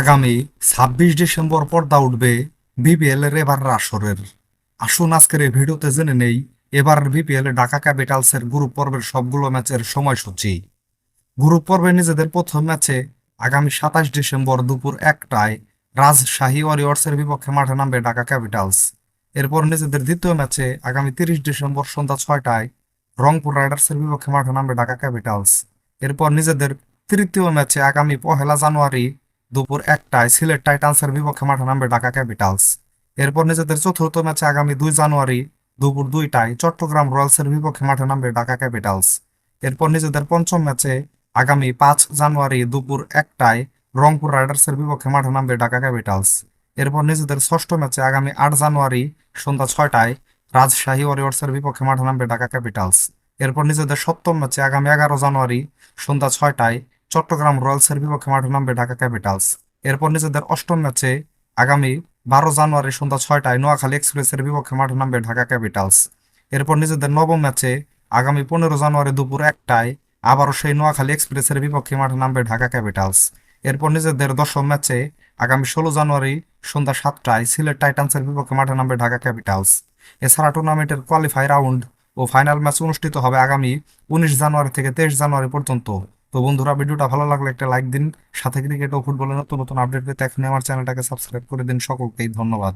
আগামী ছাব্বিশ ডিসেম্বর পর্দা উঠবে বিপিএল এর এবার আসরের আসুন আজকের এই ভিডিওতে জেনে নেই, এবার বিপিএল ঢাকা ক্যাপিটালসের গ্রুপ পর্বের সবগুলো ম্যাচের সময়সূচি। গ্রুপ পর্বে নিজেদের প্রথম ম্যাচে আগামী সাতাশ ডিসেম্বর দুপুর একটায় রাজশাহী ওয়ারিয়র্সের বিপক্ষে মাঠে নামবে ঢাকা ক্যাপিটালস। এরপর নিজেদের দ্বিতীয় ম্যাচে আগামী তিরিশ ডিসেম্বর সন্ধ্যা ছয়টায় রংপুর রাইডার্সের বিপক্ষে মাঠে নামবে ঢাকা ক্যাপিটালস। এরপর নিজেদের তৃতীয় ম্যাচে আগামী পহেলা জানুয়ারি দুপুর একটায় সিলেট টাইটান্সের বিপক্ষে মাঠে নামবে ঢাকা ক্যাপিটালস। এরপর নিজেদের চতুর্থ ম্যাচে আগামী দুই জানুয়ারি দুপুর দুইটায় চট্টগ্রাম রয়্যালসের বিপক্ষে মাঠে নামবে ঢাকা ক্যাপিটালস। এরপর নিজেদের পঞ্চম ম্যাচে আগামী পাঁচ জানুয়ারি দুপুর একটায় রংপুর রাইডার্সের বিপক্ষে মাঠে নামবে ঢাকা ক্যাপিটালস। এরপর নিজেদের ষষ্ঠ ম্যাচে আগামী আট জানুয়ারি সন্ধ্যা ছয়টায় রাজশাহী ওয়ারিয়র্সের বিপক্ষে মাঠে নামবে ঢাকা ক্যাপিটালস। এরপর নিজেদের সপ্তম ম্যাচে আগামী এগারো জানুয়ারি সন্ধ্যা ছয়টায় চট্টগ্রাম রয়্যালসের বিপক্ষে মাঠে নামবে ঢাকা ক্যাপিটালস। এরপর নিজেদের অষ্টম ম্যাচে আগামী বারো জানুয়ারি সন্ধ্যা ছয়টায় নোয়াখালী এক্সপ্রেসের বিপক্ষে মাঠে নামবে ঢাকা ক্যাপিটালস। এরপর নিজেদের নবম ম্যাচে আগামী পনেরো জানুয়ারি দুপুর একটায় আবারও সেই নোয়াখালী এক্সপ্রেসের বিপক্ষে মাঠে নামবে ঢাকা ক্যাপিটালস। এরপর নিজেদের দশম ম্যাচে আগামী ষোলো জানুয়ারি সন্ধ্যা সাতটায় সিলেট টাইটান্সের বিপক্ষে মাঠে নামবে ঢাকা ক্যাপিটালস। এছাড়া টুর্নামেন্টের কোয়ালিফাই রাউন্ড ও ফাইনাল ম্যাচ অনুষ্ঠিত হবে আগামী উনিশ জানুয়ারি থেকে তেইশ জানুয়ারি পর্যন্ত। তো বন্ধুরা, ভিডিওটা ভালো লাগলে একটা লাইক দিন। সাথে ক্রিকেট ও ফুটবলের নতুন নতুন আপডেট পেতে এখন আমার চ্যানেলটাকে সাবস্ক্রাইব করে দিন। সকলকেই ধন্যবাদ।